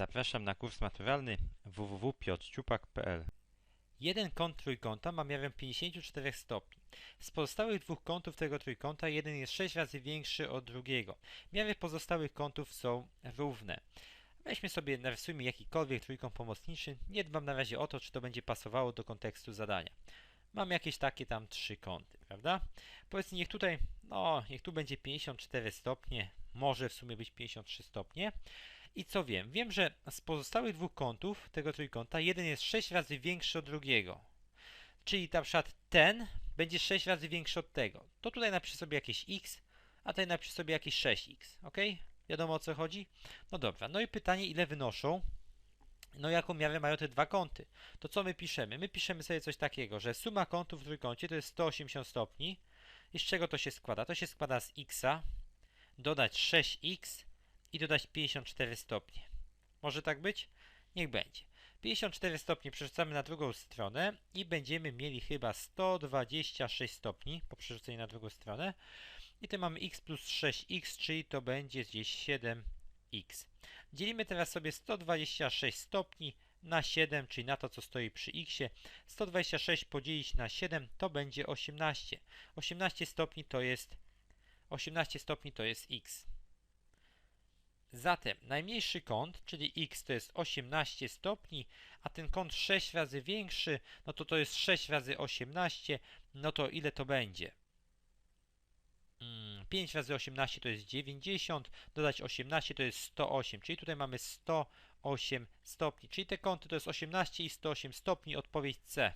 Zapraszam na kurs maturalny www.piotrciupak.pl Jeden kąt trójkąta ma miarę 54 stopni. Z pozostałych dwóch kątów tego trójkąta jeden jest 6 razy większy od drugiego. Miary pozostałych kątów są równe. Weźmy sobie, narysujmy jakikolwiek trójkąt pomocniczy. Nie dbam na razie o to, czy to będzie pasowało do kontekstu zadania. Mam jakieś takie tam trzy kąty, prawda? Powiedzmy, niech tutaj, no, niech tu będzie 54 stopnie, może w sumie być 53 stopnie. I co wiem? Wiem, że z pozostałych dwóch kątów tego trójkąta jeden jest 6 razy większy od drugiego. Czyli na przykład ten będzie 6 razy większy od tego. To tutaj napiszę sobie jakieś x, a tutaj napiszę sobie jakieś 6x, ok? Wiadomo o co chodzi? No dobra, no i pytanie, ile wynoszą no jaką miarę mają te dwa kąty? To co my piszemy? My piszemy sobie coś takiego, że suma kątów w trójkącie to jest 180 stopni. I z czego to się składa? To się składa z x, dodać 6x i dodać 54 stopnie. Może tak być? Niech będzie. 54 stopnie przerzucamy na drugą stronę i będziemy mieli chyba 126 stopni po przerzuceniu na drugą stronę. I tu mamy x plus 6x, czyli to będzie gdzieś 7x. Dzielimy teraz sobie 126 stopni na 7, czyli na to, co stoi przy x. 126 podzielić na 7 to będzie 18. 18 stopni to jest 18 stopni to jest x. Zatem najmniejszy kąt, czyli x to jest 18 stopni, a ten kąt 6 razy większy, no to to jest 6 razy 18, no to ile to będzie? 5 razy 18 to jest 90, dodać 18 to jest 108, czyli tutaj mamy 108 stopni, czyli te kąty to jest 18 i 108 stopni, odpowiedź C.